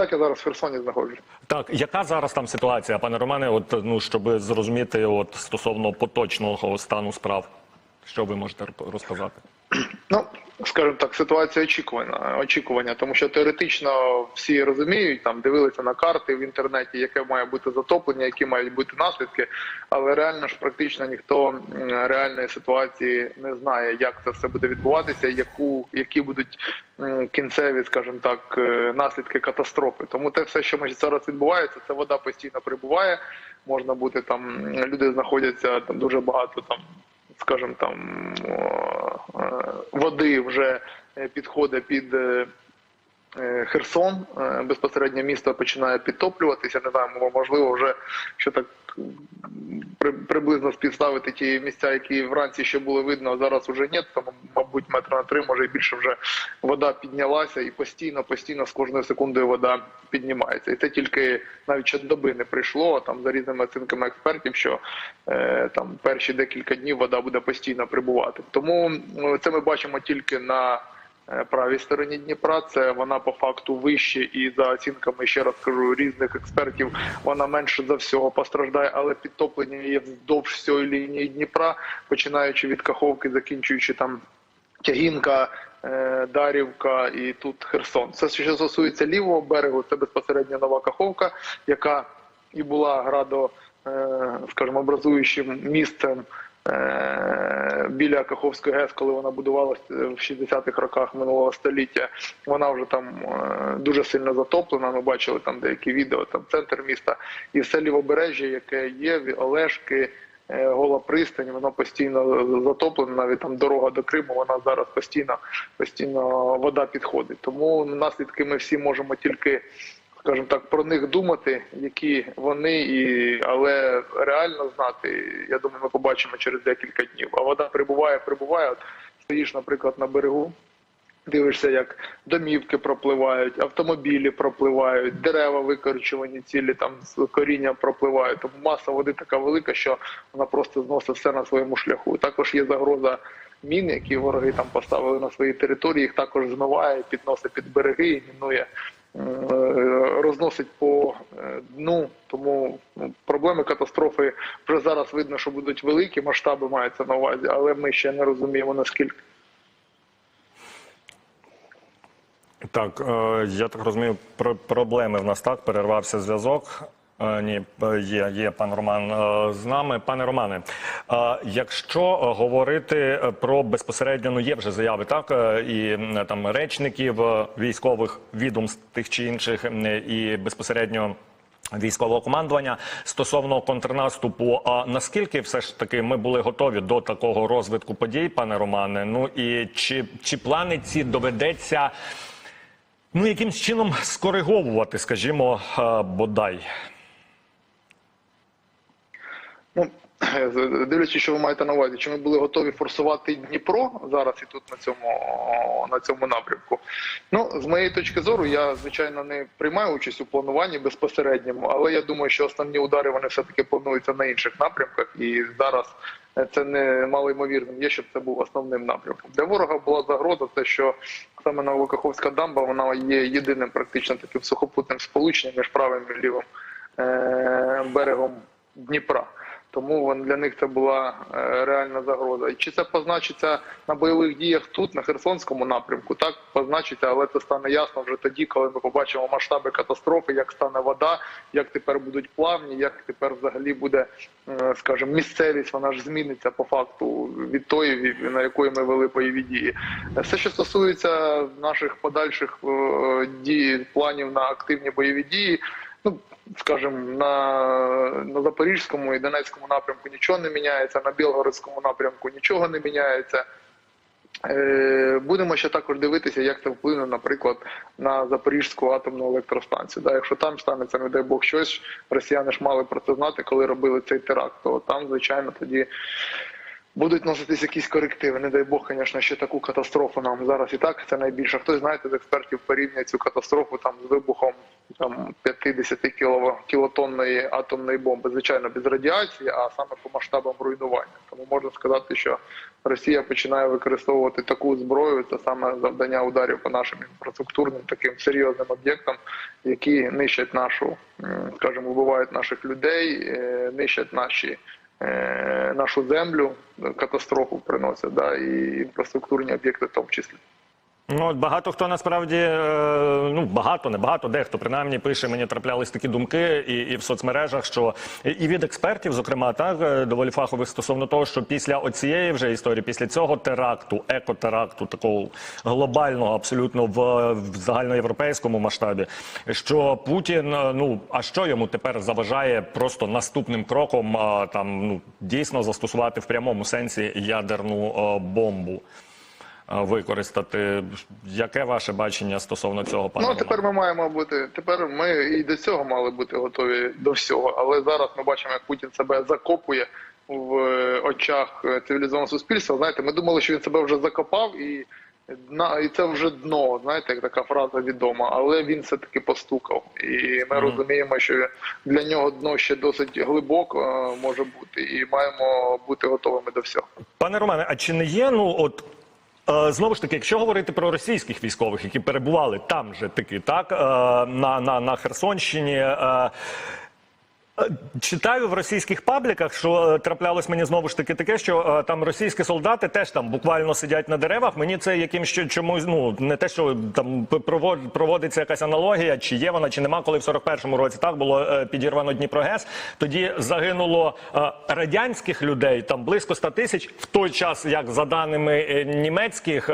Так, я зараз в Херсоні знаходжусь. Так, яка зараз там ситуація, пане Романе? От ну щоб зрозуміти, от стосовно поточного стану справ, що ви можете розказати? Ну, скажімо так, ситуація очікувана, очікування, тому що теоретично всі розуміють, там дивилися на карти в інтернеті, яке має бути затоплення, які мають бути наслідки, але реально ж практично ніхто реальної ситуації не знає, як це все буде відбуватися, яку які будуть кінцеві, скажімо так, е, наслідки катастрофи. Тому те все, що ми зараз відбувається, це вода постійно прибуває. Можна бути там, люди знаходяться там дуже багато там скажімо, там води вже е, підходить під е, е, Херсон. Е, Безпосередньо місто починає підтоплюватися. Не знаю, можливо, вже що так приблизно співставити ті місця, які вранці ще були видно, а зараз уже ні. Там, мабуть, метра на три, може і більше вже вода піднялася, і постійно, постійно з кожною секундою вода піднімається. І це тільки навіть ще доби не прийшло. Там за різними оцінками експертів, що е, там перші декілька днів вода буде постійно прибувати. Тому ну, це ми бачимо тільки на е, правій стороні Дніпра. Це вона по факту вище, і за оцінками ще раз кажу різних експертів, вона менше за всього постраждає, але підтоплення є вздовж всієї лінії Дніпра, починаючи від Каховки, закінчуючи там. Тягінка, е, Дарівка і тут Херсон. Це що стосується лівого берегу, це безпосередньо нова Каховка, яка і була градо, е, скажімо, образуючим місцем е, біля Каховської ГЕС, коли вона будувалася в 60-х роках минулого століття. Вона вже там е, дуже сильно затоплена. Ми бачили там деякі відео, там центр міста, і все лівобережжя, яке є, Олешки. Е, Гола пристань, вона постійно затоплена, навіть там дорога до Криму, вона зараз постійно, постійно вода підходить. Тому наслідки ми всі можемо тільки, скажімо так, про них думати, які вони, і але реально знати, я думаю, ми побачимо через декілька днів. А вода прибуває, прибуває. Стоїш, наприклад, на берегу. Дивишся, як домівки пропливають, автомобілі пропливають, дерева викорчувані, цілі там коріння пропливають. Тому маса води така велика, що вона просто зносить все на своєму шляху. Також є загроза мін, які вороги там поставили на своїй території. Їх також змиває, підносить під береги і мінує, розносить по е, дну. Тому ну, проблеми катастрофи вже зараз видно, що будуть великі масштаби маються на увазі, але ми ще не розуміємо наскільки. Так, е, я так розумію, про проблеми в нас так перервався зв'язок. Е, Ні, е, є, є пан Роман е, з нами. Пане Романе, якщо говорити про безпосередньо, ну є вже заяви, так і там речників військових відомств тих чи інших, і безпосередньо. Військового командування стосовно контрнаступу. А наскільки все ж таки ми були готові до такого розвитку подій, пане Романе? Ну і чи, чи плани ці доведеться ну якимсь чином скориговувати, скажімо, бодай? Ну, дивлячись, що ви маєте на увазі, чи ми були готові форсувати Дніпро зараз і тут на цьому на цьому напрямку. Ну, з моєї точки зору, я звичайно не приймаю участь у плануванні безпосередньому, але я думаю, що основні удари вони все таки плануються на інших напрямках, і зараз це не мало ймовірним є, щоб це був основним напрямком. Для ворога була загроза, те, що саме Новокаховська дамба вона є єдиним практично таким сухопутним сполученням між правим і лівим е- берегом Дніпра. Тому для них це була е, реальна загроза. І чи це позначиться на бойових діях тут, на Херсонському напрямку? Так позначиться, але це стане ясно вже тоді, коли ми побачимо масштаби катастрофи, як стане вода, як тепер будуть плавні, як тепер взагалі буде, е, скажімо, місцевість. Вона ж зміниться по факту від тої, на якої ми вели бойові дії. Все, що стосується наших подальших е, дій, планів на активні бойові дії. Ну, скажімо, на, на Запорізькому і Донецькому напрямку нічого не міняється, на Білгородському напрямку нічого не міняється. Е, Будемо ще також дивитися, як це вплине, наприклад, на Запорізьку атомну електростанцію. Да, якщо там станеться, не дай Бог, щось, росіяни ж мали про це знати, коли робили цей теракт, то там, звичайно, тоді будуть носитись якісь корективи. Не дай Бог, звісно, ще таку катастрофу нам зараз і так це найбільше. Хтось знаєте з експертів порівнює цю катастрофу там з вибухом там 50 кілотонної атомної бомби, звичайно, без радіації, а саме по масштабам руйнування. Тому можна сказати, що Росія починає використовувати таку зброю, це саме завдання ударів по нашим інфраструктурним таким серйозним об'єктам, які нищать нашу, скажімо, вбивають наших людей, е, нищать наші. Нашу землю катастрофу приносять, да, і інфраструктурні об'єкти в тому числі. Ну, от багато хто насправді, е, ну багато, не багато, дехто принаймні пише, мені траплялись такі думки і, і в соцмережах, що і від експертів, зокрема, так е, доволі фахових стосовно того, що після оцієї вже історії, після цього теракту, екотеракту, такого глобального, абсолютно в, в загальноєвропейському масштабі, що Путін, е, ну а що йому тепер заважає просто наступним кроком а, там ну дійсно застосувати в прямому сенсі ядерну е, бомбу? Е, використати. Яке ваше бачення стосовно цього, пане? Ну тепер ми маємо бути. Тепер ми і до цього мали бути готові до всього. Але зараз ми бачимо, як Путін себе закопує в е, очах е, цивілізованого суспільства. Знаєте, ми думали, що він себе вже закопав і. На і це вже дно, знаєте, як така фраза відома, але він все таки постукав, і ми розуміємо, що для нього дно ще досить глибоко може бути, і маємо бути готовими до всього. Пане Романе, а чи не є ну от. Е, Знову ж таки, якщо говорити про російських військових, які перебували там же таки, так е, на, на, на Херсонщині. Читаю в російських пабліках, що е, траплялось мені знову ж таки таке, що е, там російські солдати теж там буквально сидять на деревах. Мені це якимсь чомусь ну не те, що там провод- проводиться якась аналогія, чи є вона, чи нема. Коли в 41-му році так було е, підірвано Дніпрогес, тоді загинуло радянських людей там близько 100 тисяч. В той час, як за даними німецьких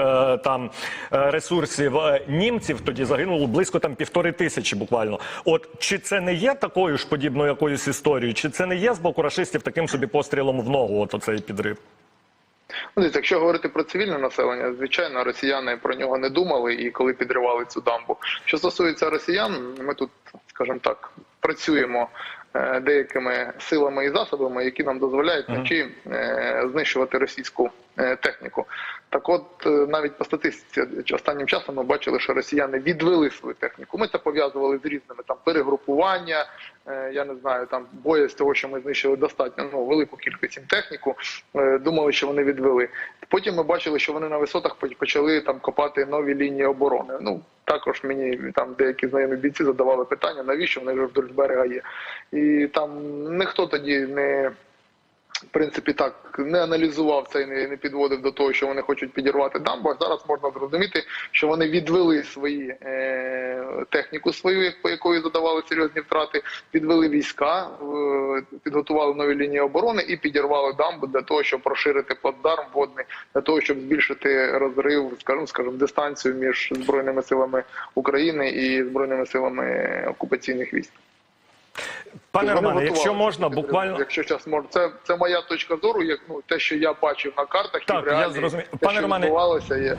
там ресурсів німців, тоді загинуло близько там півтори тисячі буквально. От чи це не є такою ж подібною якоюсь історією, чи це не є з боку рашистів таким собі пострілом в ногу? От оцей підрив? Ну, якщо говорити про цивільне населення, звичайно, росіяни про нього не думали і коли підривали цю дамбу. Що стосується росіян, ми тут, скажімо так, працюємо е, деякими силами і засобами, які нам дозволяють вночі е, знищувати російську техніку. Так, от е, навіть по статистиці останнім часом ми бачили, що росіяни відвели свою техніку. Ми це пов'язували з різними там перегрупування. е, Я не знаю, там боя з того, що ми знищили достатньо ну велику кількість техніку. е, Думали, що вони відвели. Потім ми бачили, що вони на висотах почали там копати нові лінії оборони. Ну також мені там деякі знайомі бійці задавали питання, навіщо вони вже вдоль берега є. І там ніхто тоді не в принципі так не аналізував це і не, не підводив до того, що вони хочуть підірвати дамбу. А зараз можна зрозуміти, що вони відвели свої е, техніку свою, по якої задавали серйозні втрати, відвели війська, е, підготували нові лінії оборони і підірвали дамбу для того, щоб розширити плацдарм водний, для того, щоб збільшити розрив, скажімо, скажімо, дистанцію між збройними силами України і збройними силами окупаційних військ. Пане Романе, якщо можна, буквально якщо час можна, це, це моя точка зору, як ну те, що я бачив на картах, Так, і в я реалії, зрозумів. те, Пане що Романе, відбувалося, є.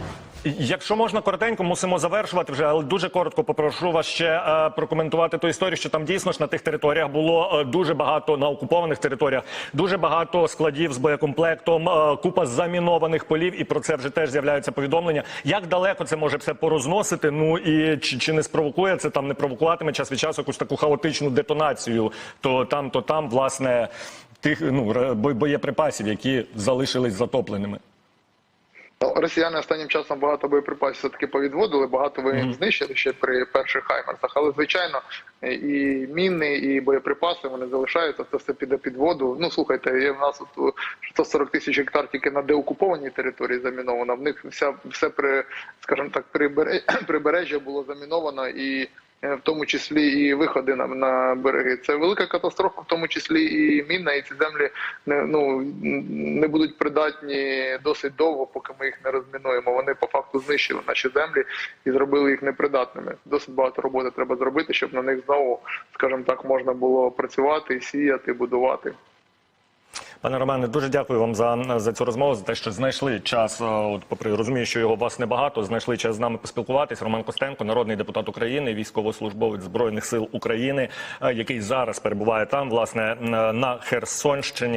Якщо можна коротенько, мусимо завершувати вже, але дуже коротко попрошу вас ще е, прокоментувати ту історію, що там дійсно ж на тих територіях було е, дуже багато на окупованих територіях, дуже багато складів з боєкомплектом, е, купа замінованих полів, і про це вже теж з'являються повідомлення. Як далеко це може все порозносити? Ну і чи, чи не спровокує це там, не провокуватиме час від часу якусь таку хаотичну детонацію? То там, то там, власне, тих ну боєприпасів, які залишились затопленими. Ну, росіяни останнім часом багато боєприпасів все таки повідводили, багато ви їм знищили ще при перших хаймерсах. Але звичайно, і міни, і боєприпаси вони залишаються. Це все піде під воду. Ну слухайте, є в нас от 140 тисяч гектар тільки на деокупованій території заміновано. В них вся все при, скажімо так, прибережжя було заміновано і. Е, В тому числі і виходи на, на береги. Це велика катастрофа, в тому числі і мінна, і ці землі не ну не будуть придатні досить довго, поки ми їх не розмінуємо. Вони по факту знищили наші землі і зробили їх непридатними. Досить багато роботи треба зробити, щоб на них знову, скажімо так, можна було працювати, сіяти, будувати. Пане Романе, дуже дякую вам за, за цю розмову, за те, що знайшли час. е, От, попри розумію, що його у вас небагато, знайшли час з нами поспілкуватись. Роман Костенко, народний депутат України, військовослужбовець збройних сил України, е, який зараз перебуває там, власне, на Херсонщині.